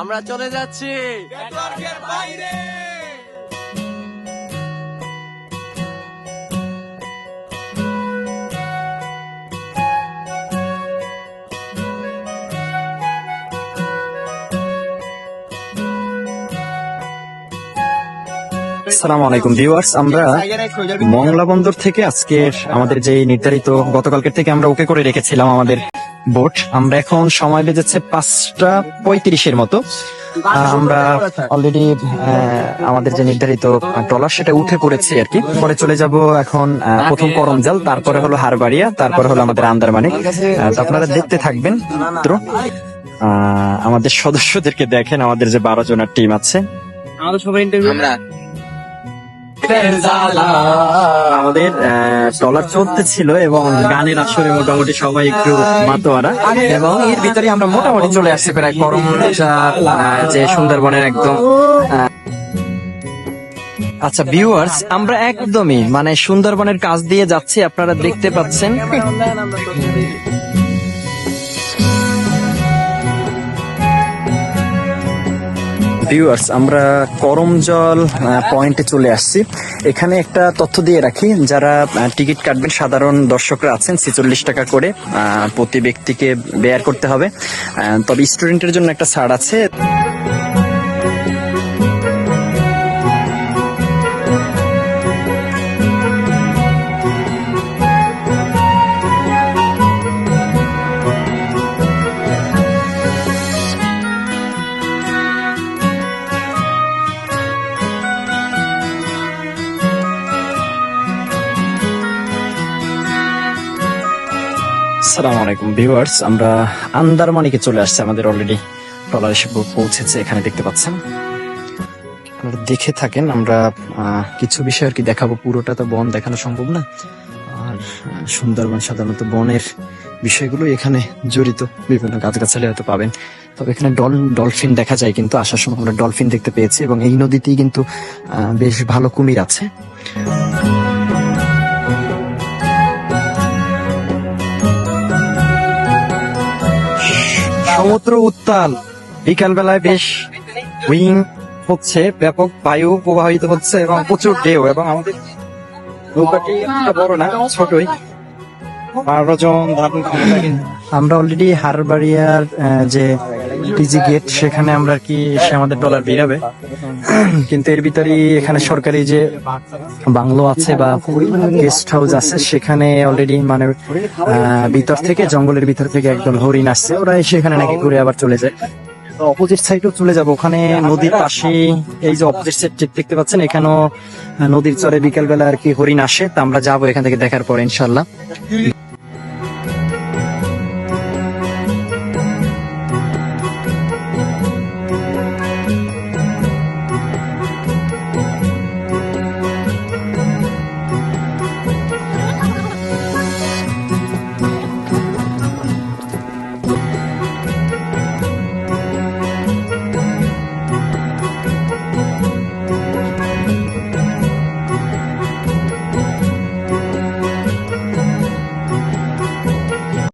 আমরা চলে যাচ্ছি। আসসালামু আলাইকুম ভিউয়ার্স আমরা মংলা বন্দর থেকে আজকে আমাদের যে নির্ধারিত গতকালকের থেকে আমরা ওকে করে রেখেছিলাম আমাদের বোট আমরা এখন সময় বেজেছে পাঁচটা পঁয়ত্রিশের মতো। আমরা অলরেডি আমাদের যে নির্ধারিত ট্রলার সেটা উঠে পড়েছি আর কি। পরে চলে যাব এখন প্রথম করমজাল তারপরে হলো হারবাড়িয়া তারপরে হলো আমাদের আন্দারমানিক আহ, আপনারা দেখতে থাকবেন আমাদের সদস্যদেরকে দেখেন আমাদের যে বারো জনের টিম আছে। আমাদের সবাই ইন্টারভিউ আমাদের টলার ছিল এবং গানের আসরে মোটামুটি সবাই একটু মাতোয়ারা। এবং এর ভিতরে আমরা মোটামুটি চলে আসছি প্রায় করম যে সুন্দরবনের একদম আচ্ছা ভিউয়ার্স আমরা একদমই মানে সুন্দরবনের কাজ দিয়ে যাচ্ছি, আপনারা দেখতে পাচ্ছেন। ভিউয়ার্স আমরা করমজল পয়েন্টে চলে আসছি। এখানে একটা তথ্য দিয়ে রাখি, যারা টিকিট কাটবেন, সাধারণ দর্শকরা আছেন, ছেচল্লিশ টাকা করে প্রতি ব্যক্তিকে বেয়ার করতে হবে। তবে স্টুডেন্টের জন্য একটা ছাড় আছে। সালাম আলাইকুম, ভিউয়ার্স। আমরা আন্দারমানিকে চলে আসছে। আমাদের অলরেডি ট্রলার এসে পৌঁছেছে, এখানে দেখতে পাচ্ছেন। আপনারা দেখে থাকেন, আমরা কিছু বিষয় আর কি দেখাবো। পুরোটা তো বন দেখানো সম্ভব না। আর সুন্দরবন সাধারণত বনের বিষয়গুলো এখানে জড়িত। বিভিন্ন গাছগাছালি হয়তো পাবেন। তবে এখানে ডল, ডলফিন দেখা যায় কিন্তু আসার সময় আমরা ডলফিন দেখতে পেয়েছি এবং এই নদীতেই কিন্তু বেশ ভালো কুমির আছে। সমুদ্র উত্তাল। বিকালবেলায় বেশ উইং হচ্ছে, ব্যাপক বায়ু প্রবাহিত হচ্ছে এবং প্রচুর ঢেউ এবং আমাদের নৌকাটি বড় না, ছোটই। বারো জন ধারণ আমরা অলরেডি হারবাড়িয়ার যে টিজি গেট সেখানে আমরা কি এসে আমাদের ডলার বেরাবে কিন্তু এর ভিতরে এখানে সরকারি যে বাংলো আছে বা গেস্ট হাউস আছে, সেখানে অলরেডি মানে ভিতর থেকে, জঙ্গলের ভিতর থেকে একদম হরিণ আসছে। ওরা এসে এখানে নাকি ঘুরে আবার চলে যায়। অপোজিট সাইডেও চলে যাব। ওখানে নদীর পাশে এই যে অপোজিট সাইড দেখতে পাচ্ছেন, এখানেও নদীর চরে বিকেল বেলা আর কি হরিণ আসে। তা আমরা যাব এখান থেকে দেখার পর ইনশাল্লাহ